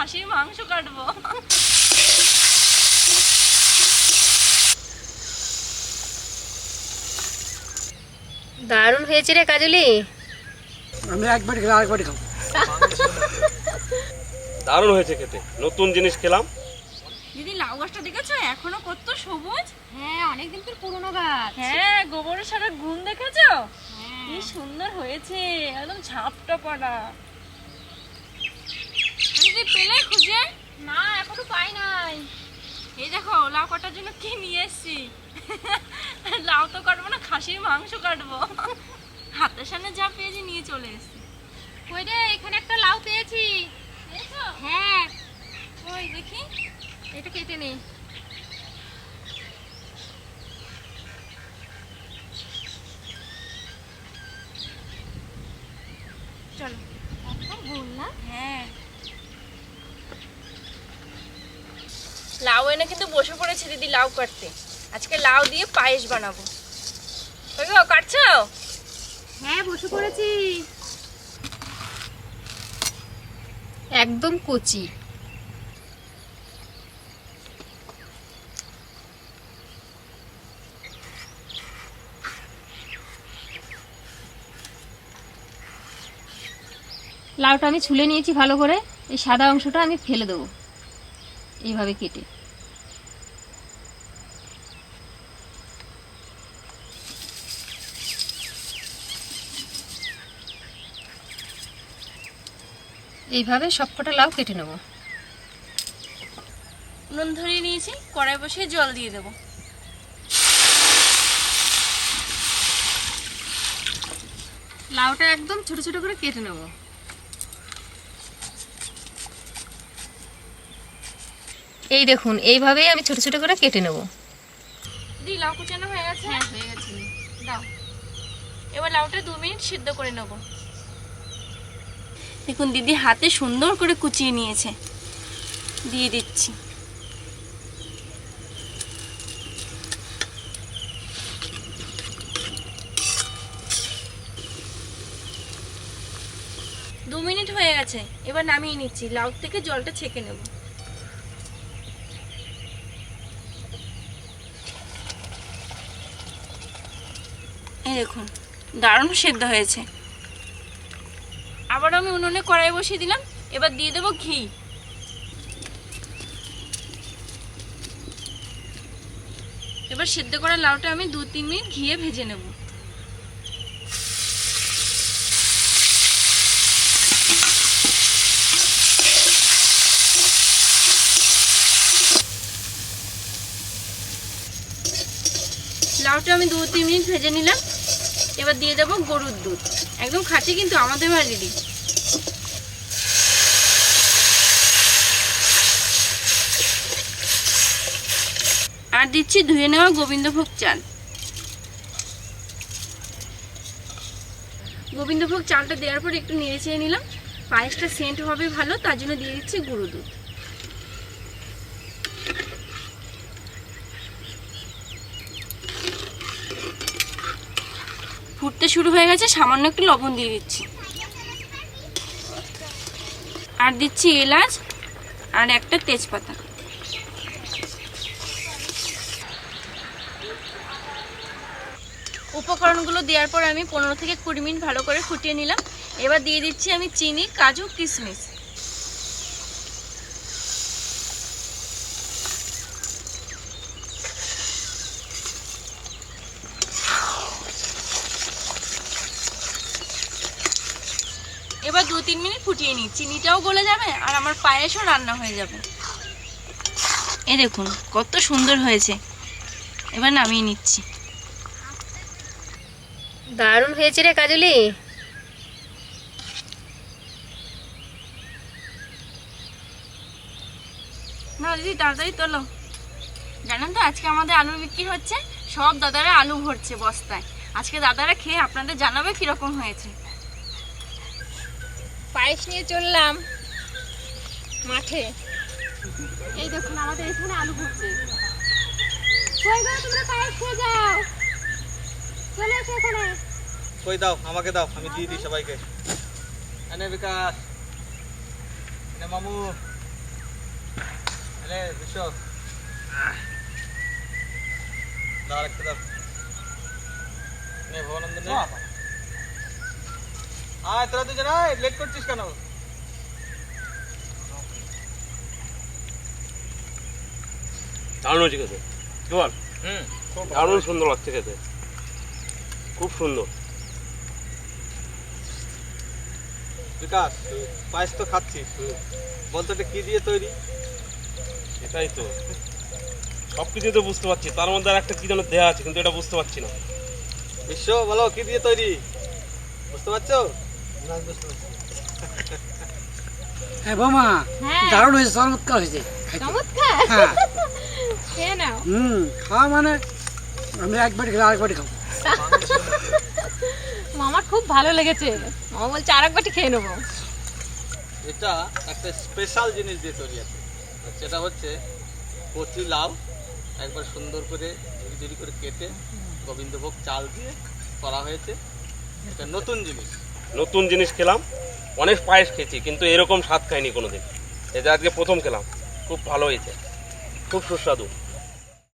খাসির মাংস কাটবো। দারুণ হয়েছে রে কাজলি। আমি একবার খেলে আরেকবার খাব। দারুণ হয়েছে খেতে। নতুন জিনিস খেলাম। দিদি লাউ গাছটা দেখেছ? এখনও কত সবুজ? হ্যাঁ অনেকদিন তোর পুরোনো গাছ। হ্যাঁ গোবরের সারা গুণ দেখেছ? কি সুন্দর হয়েছে। একদম ঝাপটা পড়া। দিদি পেলে খুঁজে? না এখনও পাই নাই। এই দেখো লাউ কাটার জন্য কি নিয়ে এসছি? লাউ তো কাটবো না খাসির মাংস কাটবো। হাতের সামনে যা পেয়েছি নিয়ে চলে এসছি। ওই রে এখানে একটা লাউ পেয়েছি। হ্যাঁ। ওই দেখি। এটা কেটে নেই চলো বললাম হ্যাঁ লাউ এনে কিন্তু বসে পড়েছে দিদি লাউ কাটতে। আজকে লাউ দিয়ে পায়েস বানাবো। কাটছো? হ্যাঁ বসে পড়েছি। একদম কচি। লাউটা আমি ছুলে নিয়েছি ভালো করে। এই সাদা অংশটা আমি ফেলে দেবো। এইভাবে কেটে। এইভাবে সবকটা লাউ কেটে নেব। নুন ধরিয়ে নিয়েছি, কড়াই বসিয়ে জল দিয়ে দেবো। লাউটা একদম ছোট ছোট করে কেটে নেব। এই দেখুন এইভাবেই আমি ছোট ছোট করে কেটে নেব। দিদি লাউ কুচানো হয়ে গেছে? হ্যাঁ হয়ে গেছে। দাও। এবার লাউটা দু মিনিট সিদ্ধ করে নেব। দেখুন দিদি হাতে সুন্দর করে কুচিয়ে নিয়েছে। দিয়ে দিচ্ছি। দু মিনিট হয়ে গেছে। এবার নামিয়ে নিচ্ছি। লাউ থেকে জলটা ছেঁকে নেব। দেখুন, দারুণ সেদ্ধ হয়েছে। আবার আমি উনুনে কড়াই বসিয়ে দিলাম, এবার দিয়ে দেবো ঘি। এবার সেদ্ধ করা লাউটা আমি দু তিন মিনিট ঘিয়ে ভেজে নেব। লাউটা আমি দু তিন মিনিট ভেজে নিলাম। এবার দিয়ে দেবো গরুর দুধ। একদম খাঁটি কিন্তু আমাদের বাড়িরই। আর দিচ্ছি ধুয়ে নেওয়া গোবিন্দভোগ চাল। গোবিন্দভোগ চালটা দেওয়ার পর একটু নেড়ে চেয়ে নিলাম। পায়েসটা সেন্ট হবে ভালো, তার জন্য দিয়ে দিচ্ছি গুঁড়ো দুধ। ফুটতে শুরু হয়ে গেছে, সামান্য একটু লবণ দিয়ে দিচ্ছি। আর দিচ্ছি এলাচ আর একটা তেজপাতা। উপকরণগুলো দেওয়ার পর আমি পনেরো থেকে কুড়ি মিনিট ভালো করে ফুটিয়ে নিলাম। এবার দিয়ে দিচ্ছি আমি চিনি, কাজু, কিশমিশ। এবার দু তিন মিনিট ফুটিয়ে নিই। চিনিটাও গলে যাবে আর আমার পায়েসও রান্না হয়ে যাবে। এ দেখুন কত সুন্দর হয়েছে। এবার নামিয়ে নিচ্ছি। দারুণ হয়েছে রে কাজলি। না দিদি তাড়াতাড়ি তোলো। জানেন তো আজকে আমাদের আলু বিক্রি হচ্ছে সব দাদারা আলু ভরছে বস্তায়। আজকে দাদারা খেয়ে আপনাদের জানাবে কীরকম হয়েছে। পায়েস নিয়ে চললাম মাঠে। এই দেখুন আমাদের এখানে আলু ভর্তি কই গো তোমরা পায়েস খেয়ে যাও। চলে এসো এখানে। কই দাও আমাকে দাও আমি দিয়ে দিই সবাইকে। এনে বিকাশ। এনে মামু। বিশ্ব দাও দাও। নে ভবানন্দ নে আয় তোরা দুজন আয় লেট করছিস কেন? দারুণ হয়েছে খেতে। কি বল? দারুণ সুন্দর লাগছে খেতে। খুব সুন্দর। বিকাশ পায়েস তো খাচ্ছিস। বলতো এটা কি দিয়ে তৈরি? এটাই তো। সব কিছুই তো বুঝতে পারছি। তার মধ্যে আর একটা কি যেন দেওয়া আছে কিন্তু এটা বুঝতে পারছি না। বিশ্ব বলো কি দিয়ে তৈরি? বুঝতে পারছ? হ্যাঁ বোমা হ্যাঁ। দারুণ হয়েছে চমৎকার হয়েছে। চমৎকার? হ্যাঁ। খেয়ে নাও। হুম খাওয়া মানে আমি এক বাটি খেলে আরেক বাটি খাব। মামার খুব ভালো লেগেছে। মামা বলছে আর এক বাটি খেয়ে নেব। এটা একটা স্পেশাল জিনিস দিয়ে তৈরি আছে। সেটা হচ্ছে কচি লাউ একবার সুন্দর করে ঝুড়ি ঝুড়ি করে কেটে গোবিন্দভোগ চাল দিয়ে করা হয়েছে। এটা নতুন জিনিস। নতুন জিনিস খেলাম, অনেক পায়েস খেয়েছি, কিন্তু এরকম স্বাদ খাইনি কোনোদিন। এটা আজকে প্রথম খেলাম, খুব ভালো হয়েছে, খুব সুস্বাদু।